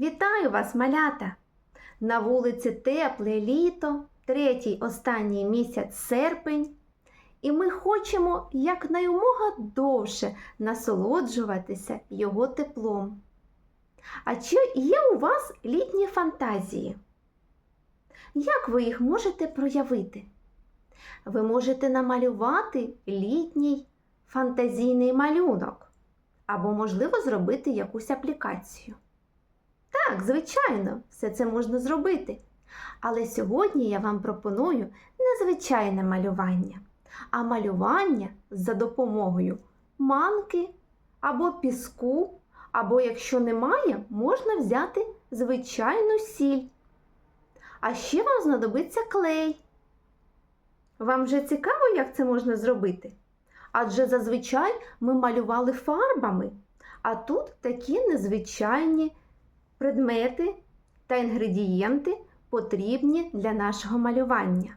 Вітаю вас, малята! На вулиці тепле літо, третій останній місяць серпень, і ми хочемо якнаймога довше насолоджуватися його теплом. А чи є у вас літні фантазії? Як ви їх можете проявити? Ви можете намалювати літній фантазійний малюнок або, можливо, зробити якусь аплікацію. Так, звичайно, все це можна зробити. Але сьогодні я вам пропоную не звичайне малювання, а малювання за допомогою манки або піску, або, якщо немає, можна взяти звичайну сіль. А ще вам знадобиться клей. Вам вже цікаво, як це можна зробити? Адже зазвичай ми малювали фарбами, а тут такі незвичайні предмети та інгредієнти потрібні для нашого малювання.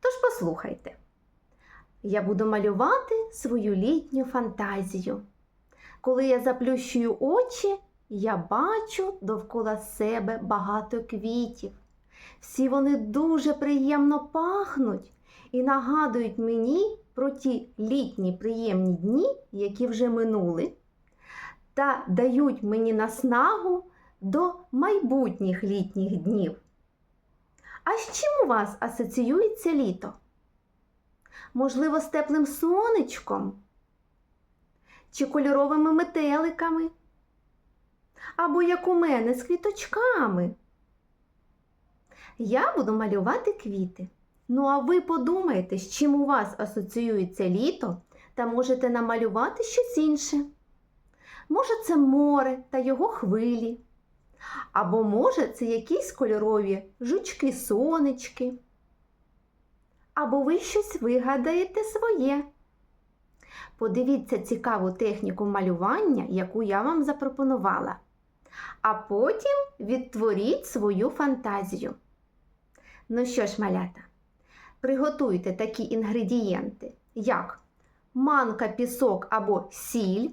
Тож послухайте, я буду малювати свою літню фантазію. Коли я заплющую очі, я бачу довкола себе багато квітів. Всі вони дуже приємно пахнуть і нагадують мені про ті літні приємні дні, які вже минули, та дають мені наснагу до майбутніх літніх днів. А з чим у вас асоціюється літо? Можливо, з теплим сонечком? Чи кольоровими метеликами? Або як у мене з квіточками? Я буду малювати квіти. Ну, а ви подумайте, з чим у вас асоціюється літо, та можете намалювати щось інше. Може, це море та його хвилі. Або, може, це якісь кольорові жучки-сонечки. Або ви щось вигадаєте своє. Подивіться цікаву техніку малювання, яку я вам запропонувала. А потім відтворіть свою фантазію. Ну що ж, малята, приготуйте такі інгредієнти, як манка, пісок або сіль,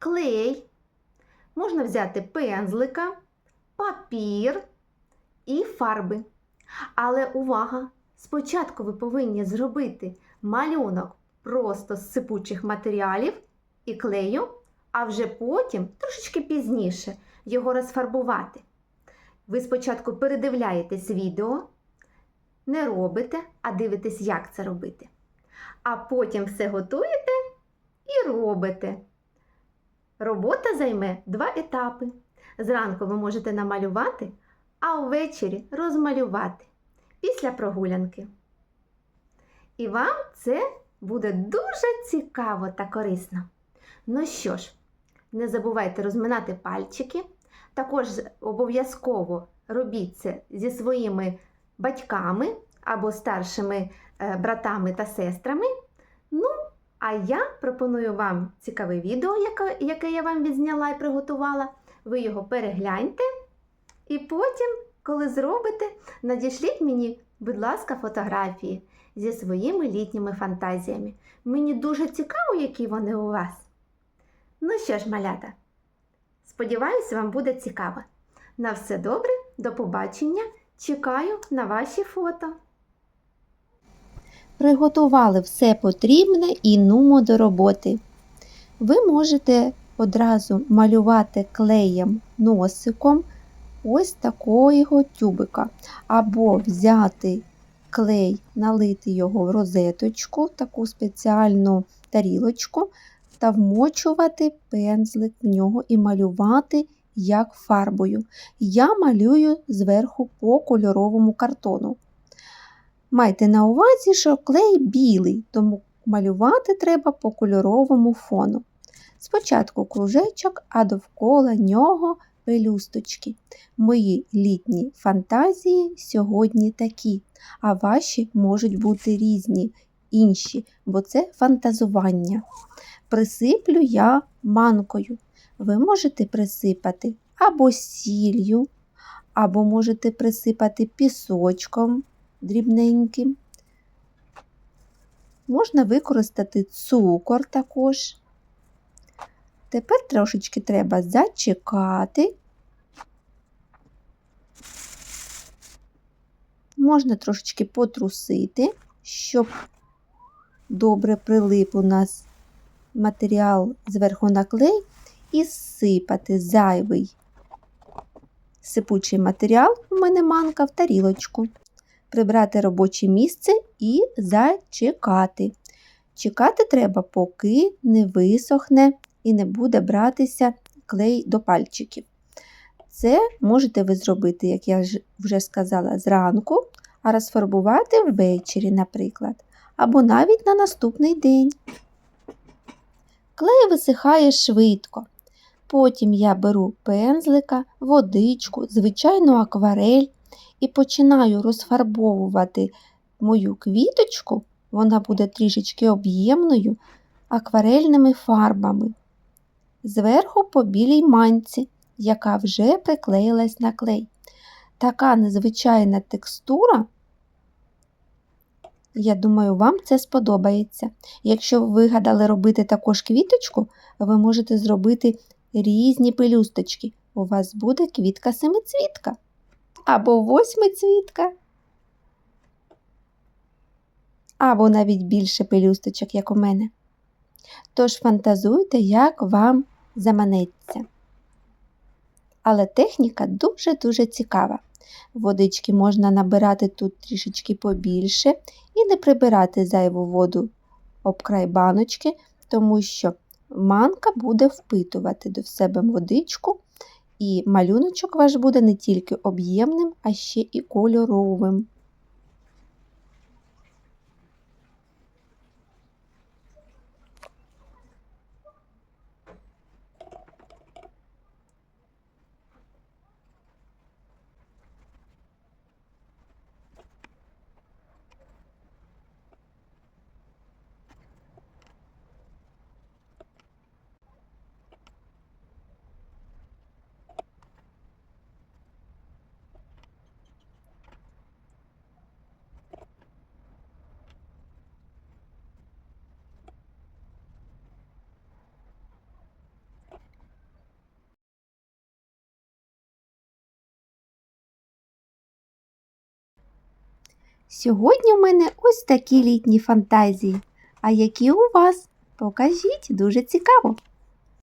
клей. Можна взяти пензлика, папір і фарби. Але увага! Спочатку ви повинні зробити малюнок просто з сипучих матеріалів і клею, а вже потім, трошечки пізніше, його розфарбувати. Ви спочатку передивляєтесь відео, не робите, а дивитесь, як це робити. А потім все готуєте і робите. Робота займе два етапи. Зранку ви можете намалювати, а ввечері розмалювати після прогулянки. І вам це буде дуже цікаво та корисно. Ну що ж, не забувайте розминати пальчики. Також обов'язково робіть це зі своїми батьками або старшими е, братами та сестрами. А я пропоную вам цікаве відео, яке я вам відзняла і приготувала. Ви його перегляньте. І потім, коли зробите, надішліть мені, будь ласка, фотографії зі своїми літніми фантазіями. Мені дуже цікаво, які вони у вас. Ну що ж, малята, сподіваюся, вам буде цікаво. На все добре, до побачення! Чекаю на ваші фото. Приготували все потрібне і нумо до роботи. Ви можете одразу малювати клеєм носиком ось такого тюбика, або взяти клей, налити його в розеточку, таку спеціальну тарілочку, та вмочувати пензлик в нього і малювати як фарбою. Я малюю зверху по кольоровому картону. Майте на увазі, що клей білий, тому малювати треба по кольоровому фону. Спочатку кружечок, а довкола нього пелюсточки. Мої літні фантазії сьогодні такі, а ваші можуть бути різні, інші, бо це фантазування. Присиплю я манкою. Ви можете присипати або сіллю, або можете присипати пісочком Дрібненьким. Можна використати цукор також. Тепер трошечки треба зачекати. Можна трошечки потрусити, щоб добре прилип у нас матеріал зверху на клей і сипати зайвий сипучий матеріал у мене манка в тарілочку. Прибрати робоче місце і зачекати. Чекати треба, поки не висохне і не буде братися клей до пальчиків. Це можете ви зробити, як я вже сказала, зранку, а розфарбувати ввечері, наприклад, або навіть на наступний день. Клей висихає швидко. Потім я беру пензлика, водичку, звичайну акварель і починаю розфарбовувати мою квіточку, вона буде трішечки об'ємною акварельними фарбами. Зверху по білій манці, яка вже приклеїлась на клей. Така незвичайна текстура. Я думаю, вам це сподобається. Якщо ви вигадали робити також квіточку, ви можете зробити різні пелюсточки. У вас буде квітка семицвітка або восьмицвітка. Або навіть більше пелюсточок, як у мене. Тож фантазуйте, як вам заманеться. Але техніка дуже-дуже цікава. Водички можна набирати тут трішечки побільше і не прибирати зайву воду об край баночки, тому що манка буде впитувати до себе водичку, і малюночок ваш буде не тільки об'ємним, а ще і кольоровим. Сьогодні в мене ось такі літні фантазії. А які у вас? Покажіть, дуже цікаво.